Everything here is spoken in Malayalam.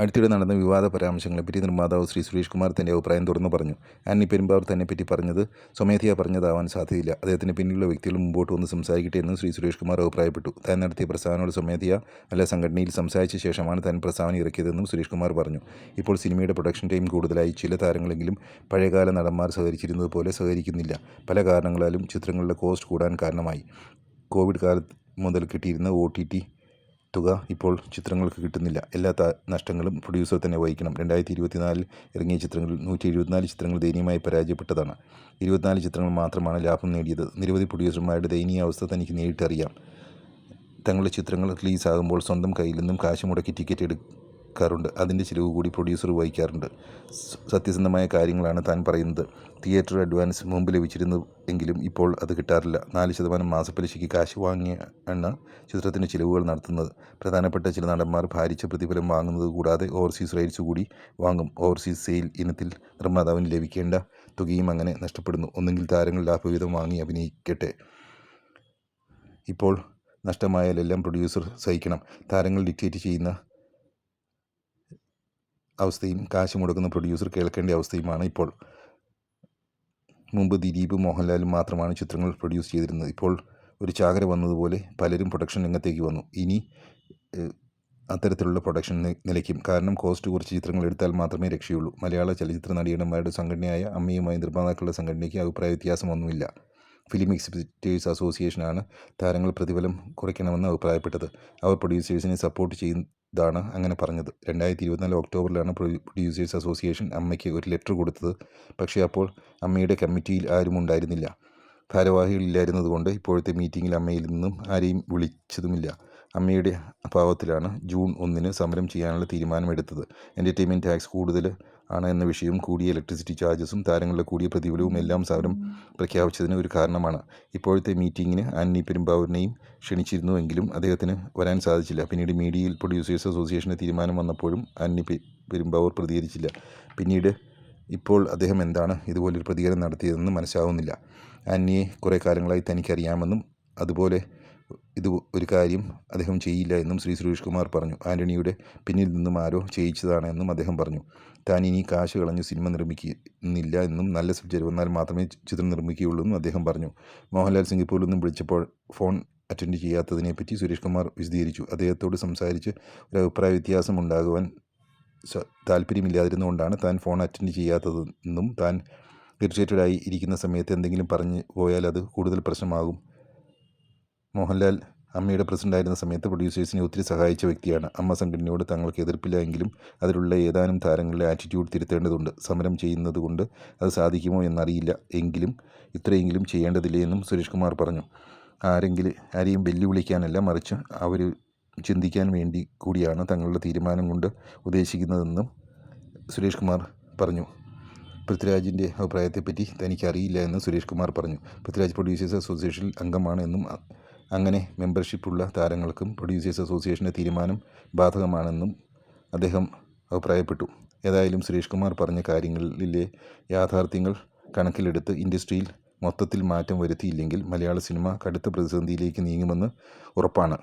അടുത്തിടെ നടന്ന വിവാദ പരാമർശങ്ങളെപ്പറ്റി നിർമ്മാതാവ് ശ്രീ സുരേഷ് കുമാർ തന്റെ അഭിപ്രായം തുറന്നു പറഞ്ഞു. ആന്നി തന്നെ തന്നെപ്പറ്റി പറഞ്ഞത് സ്വമേധയാ പറഞ്ഞതാവാൻ സാധ്യതയില്ല. അദ്ദേഹത്തിന് പിന്നിലുള്ള വ്യക്തികൾ മുമ്പോട്ട് വന്ന് സംസാരിക്കട്ടെ എന്ന് ശ്രീ സുരേഷ് കുമാർ അഭിപ്രായപ്പെട്ടു. താൻ നടത്തിയ പ്രസ്താവനയോട് സ്വമേധയാ അല്ല സംഘടനയിൽ സംസാരിച്ച ശേഷമാണ് താൻ പ്രസ്താവന ഇറക്കിയതെന്നും സുരേഷ് കുമാർ പറഞ്ഞു. ഇപ്പോൾ സിനിമയുടെ പ്രൊഡക്ഷൻ ടൈം കൂടുതലായി. ചില താരങ്ങളെങ്കിലും പഴയകാല നടന്മാർ സഹകരിച്ചിരുന്നത് പോലെ സഹകരിക്കുന്നില്ല. പല കാരണങ്ങളാലും ചിത്രങ്ങളുടെ കോസ്റ്റ് കൂടാൻ കാരണമായി. കോവിഡ് കാലത്ത് മുതൽ കിട്ടിയിരുന്ന ഒ ടി ടി തുക ഇപ്പോൾ ചിത്രങ്ങൾക്ക് കിട്ടുന്നില്ല. എല്ലാ നഷ്ടങ്ങളും പ്രൊഡ്യൂസർ തന്നെ വഹിക്കണം. രണ്ടായിരത്തി ഇരുപത്തിനാലിൽ ഇറങ്ങിയ ചിത്രങ്ങളിൽ നൂറ്റി എഴുപത്തിനാല് ചിത്രങ്ങൾ ദയനീയമായി പരാജയപ്പെട്ടതാണ്. ഇരുപത്തിനാല് ചിത്രങ്ങൾ മാത്രമാണ് ലാഭം നേടിയത്. നിരവധി പ്രൊഡ്യൂസർമാരുടെ ദയനീയ അവസ്ഥ തനിക്ക് നേരിട്ടറിയാം. തങ്ങളുടെ ചിത്രങ്ങൾ റിലീസാകുമ്പോൾ സ്വന്തം കയ്യിൽ നിന്നും കാശ് മുടക്കി ടിക്കറ്റ് എടുക്കാറുണ്ട് അതിന്റെ ചിലവ് കൂടി പ്രൊഡ്യൂസർ വഹിക്കാറുണ്ട്. സത്യസന്ധമായ കാര്യങ്ങളാണ് താൻ പറയുന്നത്. തിയേറ്റർ അഡ്വാൻസ് മുമ്പ് ലഭിച്ചിരുന്നു എങ്കിലും ഇപ്പോൾ അത് കിട്ടാറില്ല. നാല് ശതമാനം മാസപ്പലിശയ്ക്ക് കാശ് വാങ്ങിയാണ് ചിത്രത്തിന് ചിലവുകൾ നടത്തുന്നത്. പ്രധാനപ്പെട്ട ചില നടന്മാർ ഭാരിച്ച പ്രതിഫലം വാങ്ങുന്നത് കൂടാതെ ഓവർസീസ് റൈറ്റ്സ് കൂടി വാങ്ങും. ഓവർസീസ് സെയിൽ ഇനത്തിൽ നിർമ്മാതാവിന് ലഭിക്കേണ്ട തുകയും അങ്ങനെ നഷ്ടപ്പെടുന്നു. ഒന്നുകിൽ താരങ്ങൾ ലാഭവിധം വാങ്ങി അഭിനയിക്കട്ടെ. ഇപ്പോൾ നഷ്ടമായാലെല്ലാം പ്രൊഡ്യൂസർ സഹിക്കണം. താരങ്ങൾ ഡിക്റ്റേറ്റ് ചെയ്യുന്ന അവസ്ഥയും കാശ് മുടക്കുന്ന പ്രൊഡ്യൂസർ കേൾക്കേണ്ട അവസ്ഥയുമാണ് ഇപ്പോൾ. മുമ്പ് ദിലീപ് മോഹൻലാലും മാത്രമാണ് ചിത്രങ്ങൾ പ്രൊഡ്യൂസ് ചെയ്തിരുന്നത്. ഇപ്പോൾ ഒരു ചാകര വന്നതുപോലെ പലരും പ്രൊഡക്ഷൻ രംഗത്തേക്ക് വന്നു. ഇനി അത്തരത്തിലുള്ള പ്രൊഡക്ഷൻ നിലയ്ക്കും. കാരണം കോസ്റ്റ് കുറച്ച് ചിത്രങ്ങൾ എടുത്താൽ മാത്രമേ രക്ഷയുള്ളൂ. മലയാള ചലച്ചിത്ര നടീടന്മാരുടെ സംഘടനയായ അമ്മയുമായി നിർമ്മാതാക്കളുടെ സംഘടനയ്ക്ക് അഭിപ്രായ വ്യത്യാസമൊന്നുമില്ല. ഫിലിം എക്സിബിറ്റേഴ്സ് അസോസിയേഷനാണ് താരങ്ങൾ പ്രതിഫലം കുറയ്ക്കണമെന്ന് അഭിപ്രായപ്പെട്ടത്. അവർ പ്രൊഡ്യൂസേഴ്സിനെ സപ്പോർട്ട് ചെയ്താണ് അങ്ങനെ പറഞ്ഞത്. രണ്ടായിരത്തി ഇരുപത്തിനാല് ഒക്ടോബറിലാണ് പ്രൊഡ്യൂസേഴ്സ് അസോസിയേഷൻ അമ്മയ്ക്ക് ഒരു ലെറ്റർ കൊടുത്തത്. പക്ഷേ അപ്പോൾ അമ്മയുടെ കമ്മിറ്റിയിൽ ആരും ഉണ്ടായിരുന്നില്ല. ഭാരവാഹികളില്ലായിരുന്നതുകൊണ്ട് ഇപ്പോഴത്തെ മീറ്റിങ്ങിൽ അമ്മയിൽ നിന്നും ആരെയും വിളിച്ചതുമില്ല. അമ്മയുടെ അഭാവത്തിലാണ് ജൂൺ ഒന്നിന് സമരം ചെയ്യാനുള്ള തീരുമാനമെടുത്തത്. എന്റർടൈൻമെന്റ് ടാക്സ് കൂടുതൽ ആണ് എന്ന വിഷയവും കൂടിയ ഇലക്ട്രിസിറ്റി ചാർജസും താരങ്ങളുടെ കൂടിയ പ്രതിഫലവും എല്ലാം സമരം പ്രഖ്യാപിച്ചതിന് ഒരു കാരണമാണ്. ഇപ്പോഴത്തെ മീറ്റിങ്ങിന് ആന്നി പെരുമ്പാവൂരിനെയും ക്ഷണിച്ചിരുന്നുവെങ്കിലും അദ്ദേഹത്തിന് വരാൻ സാധിച്ചില്ല. പിന്നീട് മീഡിയയിൽ പ്രൊഡ്യൂസേഴ്സ് അസോസിയേഷന്റെ തീരുമാനം വന്നപ്പോഴും ആന്നി പെരുമ്പാവൂർ പ്രതികരിച്ചില്ല. പിന്നീട് ഇപ്പോൾ അദ്ദേഹം എന്താണ് ഇതുപോലൊരു പ്രതികരണം നടത്തിയതെന്ന് മനസ്സിലാവുന്നില്ല. ആന്നിയെ കുറേ കാലങ്ങളായി തനിക്കറിയാമെന്നും അതുപോലെ ഇത് ഒരു കാര്യം അദ്ദേഹം ചെയ്യില്ല എന്നും ശ്രീ സുരേഷ് കുമാർ പറഞ്ഞു. ആന്റണിയുടെ പിന്നിൽ നിന്നും ആരോ ചെയ്യിച്ചതാണ് എന്നും അദ്ദേഹം പറഞ്ഞു. താൻ ഇനി കാശ് കളഞ്ഞ് സിനിമ നിർമ്മിക്കുന്നില്ല എന്നും നല്ല സബ്ജക്റ്റ് വന്നാൽ മാത്രമേ ചിത്രം നിർമ്മിക്കുകയുള്ളൂ എന്നും അദ്ദേഹം പറഞ്ഞു. മോഹൻലാൽ സിംഗപ്പൂരിൽ നിന്നും വിളിച്ചപ്പോൾ ഫോൺ അറ്റൻഡ് ചെയ്യാത്തതിനെപ്പറ്റി സുരേഷ് കുമാർ വിശദീകരിച്ചു. അദ്ദേഹത്തോട് സംസാരിച്ച് ഒരു അഭിപ്രായ വ്യത്യാസം ഉണ്ടാകുവാൻ താല്പര്യമില്ലാതിരുന്നുകൊണ്ടാണ് താൻ ഫോൺ അറ്റൻഡ് ചെയ്യാത്തതെന്നും താൻ ഇറിറ്റേറ്റഡായി ഇരിക്കുന്ന സമയത്ത് എന്തെങ്കിലും പറഞ്ഞു പോയാൽ അത് കൂടുതൽ പ്രശ്നമാകും. മോഹൻലാൽ അമ്മയുടെ പ്രസിഡന്റായിരുന്ന സമയത്ത് പ്രൊഡ്യൂസേഴ്സിനെ ഒത്തിരി സഹായിച്ച വ്യക്തിയാണ്. അമ്മ സംഘടനയോട് തങ്ങൾക്ക് എതിർപ്പില്ല എങ്കിലും അതിലുള്ള ഏതാനും താരങ്ങളുടെ ആറ്റിറ്റ്യൂഡ് തിരുത്തേണ്ടതുണ്ട്. സമരം ചെയ്യുന്നതുകൊണ്ട് അത് സാധിക്കുമോ എന്നറിയില്ല എങ്കിലും ഇത്രയെങ്കിലും ചെയ്യേണ്ടതില്ല എന്നും സുരേഷ് കുമാർ പറഞ്ഞു. ആരെങ്കിലും ആരെയും വെല്ലുവിളിക്കാനല്ല മറിച്ച് അവർ ചിന്തിക്കാൻ വേണ്ടി കൂടിയാണ് തങ്ങളുടെ തീരുമാനം കൊണ്ട് ഉദ്ദേശിക്കുന്നതെന്നും സുരേഷ് കുമാർ പറഞ്ഞു. പൃഥ്വിരാജിന്റെ അഭിപ്രായത്തെപ്പറ്റി തനിക്കറിയില്ല എന്ന് സുരേഷ് കുമാർ പറഞ്ഞു. പൃഥ്വിരാജ് പ്രൊഡ്യൂസേഴ്സ് അസോസിയേഷനിൽ അംഗമാണ് എന്നും അങ്ങനെ മെമ്പർഷിപ്പുള്ള താരങ്ങൾക്കും പ്രൊഡ്യൂസേഴ്സ് അസോസിയേഷന്റെ തീരുമാനം ബാധകമാണെന്നും അദ്ദേഹം അഭിപ്രായപ്പെട്ടു. ഏതായാലും സുരേഷ് കുമാർ പറഞ്ഞ കാര്യങ്ങളിലെ യാഥാർത്ഥ്യങ്ങൾ കണക്കിലെടുത്ത് ഇൻഡസ്ട്രിയിൽ മൊത്തത്തിൽ മാറ്റം വരുത്തിയില്ലെങ്കിൽ മലയാള സിനിമ കടുത്ത പ്രതിസന്ധിയിലേക്ക് നീങ്ങുമെന്ന് ഉറപ്പാണ്.